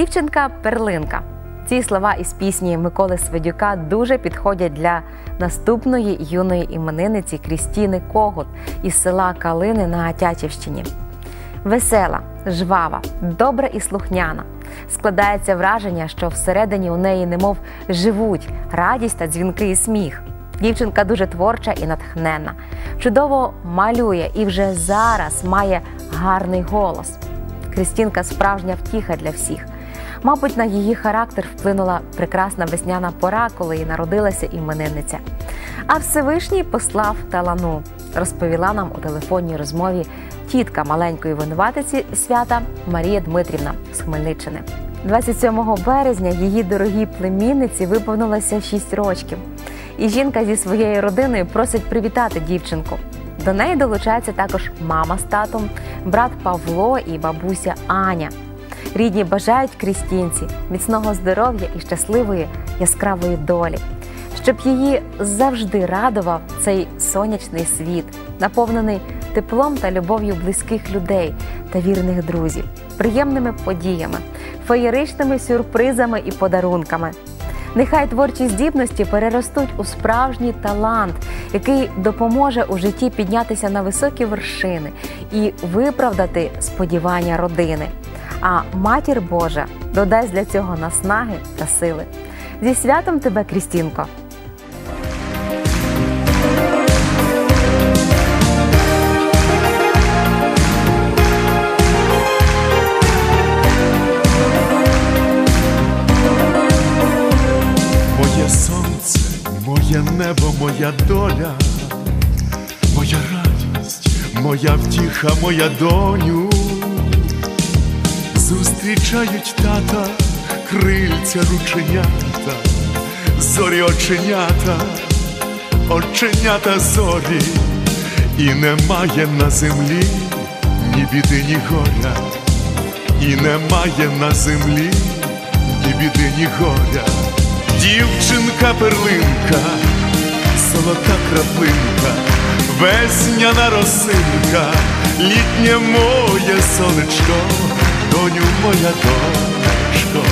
Дівчинка перлинка. Ці слова із пісні Миколи Свидюка дуже підходять для наступної юної іменинниці Крістіни Когут із села Калини на Тячівщині. Весела, жвава, добра і слухняна. Складається враження, що всередині у неї немов живуть радість та дзвінки і сміх. Дівчинка дуже творча і натхненна, чудово малює і вже зараз має гарний голос. Крістінка справжня втіха для всіх. Мабуть, на її характер вплинула прекрасна весняна пора, коли і народилася іменинниця. А Всевишній послав талану, розповіла нам у телефонній розмові тітка маленької винуватиці свята Марія Дмитрівна з Хмельниччини. 27 березня її дорогій племінниці виповнилося 6 років. І жінка зі своєю родиною просить привітати дівчинку. До неї долучається також мама з татом, брат Павло і бабуся Аня. Рідні бажають Крістінці міцного здоров'я і щасливої яскравої долі, щоб її завжди радував цей сонячний світ, наповнений теплом та любов'ю близьких людей та вірних друзів, приємними подіями, феєричними сюрпризами і подарунками. Нехай творчі здібності переростуть у справжній талант, який допоможе у житті піднятися на високі вершини і виправдати сподівання родини. А матір Божа додасть для цього наснаги та сили. Зі святом тебе, Крістінко! Моє сонце, моє небо, моя доля, моя радість, моя втіха, моя доню. Зустрічають тата, крильця рученята, зорі оченята, оченята зорі, і немає на землі ні біди, ні горя, і немає на землі ні біди, ні горя. Дівчинка перлинка, золота краплинка, весняна росинка, літнє моє сонечко, доню моя донечко,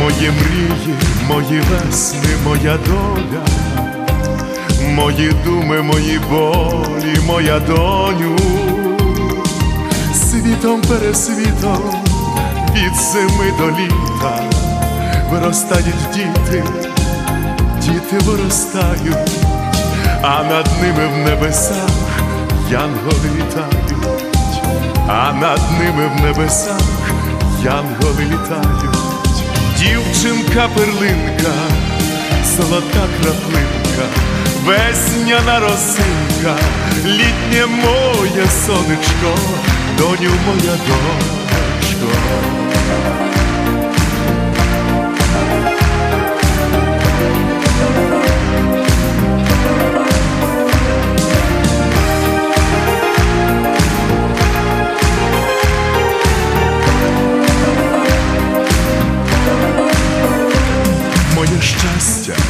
мої мрії, мої весни, моя доля, мої думи, мої болі, моя доню, світом пересвітом від зими до літа виростають діти, діти виростають, а над ними в небесах янголи літають, а над ними в небесах янголи літають, дівчинка перлинка, золота краплинка, весняна росинка, літнє моє сонечко, доню моя донечко.